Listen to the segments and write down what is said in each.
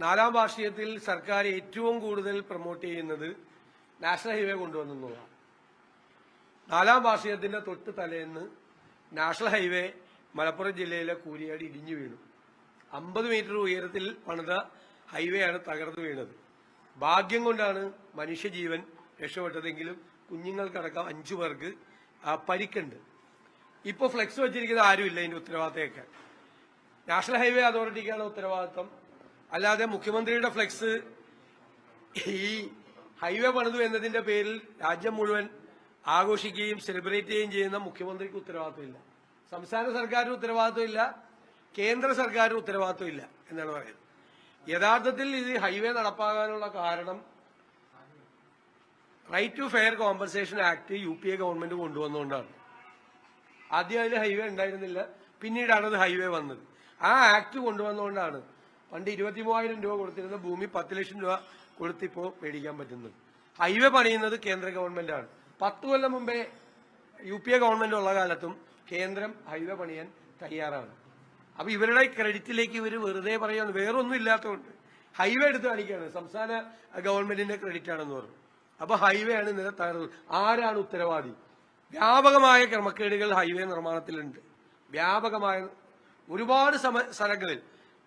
നാലാം വാർഷികത്തിൽ സർക്കാർ ഏറ്റവും കൂടുതൽ പ്രൊമോട്ട് ചെയ്യുന്നത് നാഷണൽ ഹൈവേ കൊണ്ടുവന്നതാണ്. നാലാം വാർഷികത്തിന്റെ തൊട്ട് തലേന്ന് നാഷണൽ ഹൈവേ മലപ്പുറം ജില്ലയിലെ കൂരിയാടി ഇടിഞ്ഞു വീണു. അമ്പത് മീറ്റർ ഉയരത്തിൽ പണിത ഹൈവേ തകർന്നു വീണത്. ഭാഗ്യം കൊണ്ടാണ് മനുഷ്യജീവൻ രക്ഷപ്പെട്ടതെങ്കിലും കുഞ്ഞുങ്ങൾക്കടക്കം അഞ്ചു പേർക്ക് പരിക്കുണ്ട്. ഇപ്പോൾ ഫ്ലെക്സ് വെച്ചിരിക്കുന്ന ആരുമില്ല ഇതിന്റെ ഉത്തരവാദിത്തമൊക്കെ. നാഷണൽ ഹൈവേ അതോറിറ്റിക്കാണ് ഉത്തരവാദിത്തം അല്ലാതെ മുഖ്യമന്ത്രിയുടെ ഫ്ലെക്സ് ഈ ഹൈവേ പണിതു എന്നതിന്റെ പേരിൽ രാജ്യം മുഴുവൻ ആഘോഷിക്കുകയും സെലിബ്രേറ്റ് ചെയ്യുകയും ചെയ്യുന്ന മുഖ്യമന്ത്രിക്ക് ഉത്തരവാദിത്തമില്ല സംസ്ഥാന സർക്കാരിന് ഉത്തരവാദിത്തമില്ല കേന്ദ്ര സർക്കാരിന് ഉത്തരവാദിത്തമില്ല എന്നാണ് പറയുന്നത്. യഥാർത്ഥത്തിൽ ഇത് ഹൈവേ നടപ്പാകാനുള്ള കാരണം right to fair compensation act U P A government കൊണ്ടുവന്നുകൊണ്ടാണ്. ആദ്യം അതിൽ ഹൈവേ ഉണ്ടായിരുന്നില്ല പിന്നീടാണ് അത് ഹൈവേ വന്നത്. ആ ആക്ട് കൊണ്ടുവന്നുകൊണ്ടാണ് പണ്ട് ഇരുപത്തി മൂവായിരം രൂപ കൊടുത്തിരുന്ന ഭൂമി പത്ത് ലക്ഷം രൂപ കൊടുത്തിപ്പോ മേടിക്കാൻ പറ്റുന്നത്. ഹൈവേ പണിയുന്നത് കേന്ദ്ര ഗവൺമെന്റാണ് പത്ത് കൊല്ലം മുമ്പേ യു പി എ ഗവൺമെന്റ് ഉള്ള കാലത്തും കേന്ദ്രം ഹൈവേ പണിയാൻ തയ്യാറാണ്. അപ്പൊ ഇവരുടെ ക്രെഡിറ്റിലേക്ക് ഇവർ വെറുതെ പറയുന്നത് വേറൊന്നും ഇല്ലാത്തതുകൊണ്ട്. ഹൈവേ എടുത്ത് കാണിക്കുകയാണ്. സംസ്ഥാന ഗവൺമെന്റിന്റെ ക്രെഡിറ്റ് ആണെന്ന് പറഞ്ഞു. അപ്പൊ ഹൈവേ ആണ് ഇന്നലെ തകർന്നത്. ആരാണ് ഉത്തരവാദി? വ്യാപകമായ ക്രമക്കേടുകൾ ഹൈവേ നിർമ്മാണത്തിലുണ്ട്. വ്യാപകമായ ഒരുപാട് സ്ഥലങ്ങളിൽ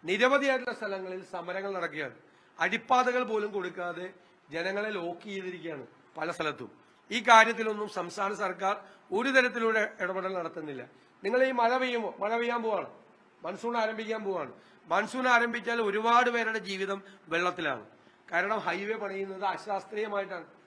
നിരവധിയായിട്ടുള്ള സ്ഥലങ്ങളിൽ സമരങ്ങൾ നടക്കുകയാണ്. അടിപ്പാതകൾ പോലും കൊടുക്കാതെ ജനങ്ങളെ ലോക്ക് ചെയ്തിരിക്കുകയാണ് പല സ്ഥലത്തും. ഈ കാര്യത്തിലൊന്നും സംസ്ഥാന സർക്കാർ ഒരു തരത്തിലൂടെ ഇടപെടൽ നടത്തുന്നില്ല. നിങ്ങൾ ഈ മഴ പെയ്യുമ്പോൾ മഴ പെയ്യാൻ പോവാണ്. മൺസൂൺ ആരംഭിക്കാൻ പോവാണ്. മൺസൂൺ ആരംഭിച്ചാൽ ഒരുപാട് പേരുടെ ജീവിതം വെള്ളത്തിലാണ്. കാരണം ഹൈവേ പണിയുന്നത് അശാസ്ത്രീയമായിട്ടാണ്.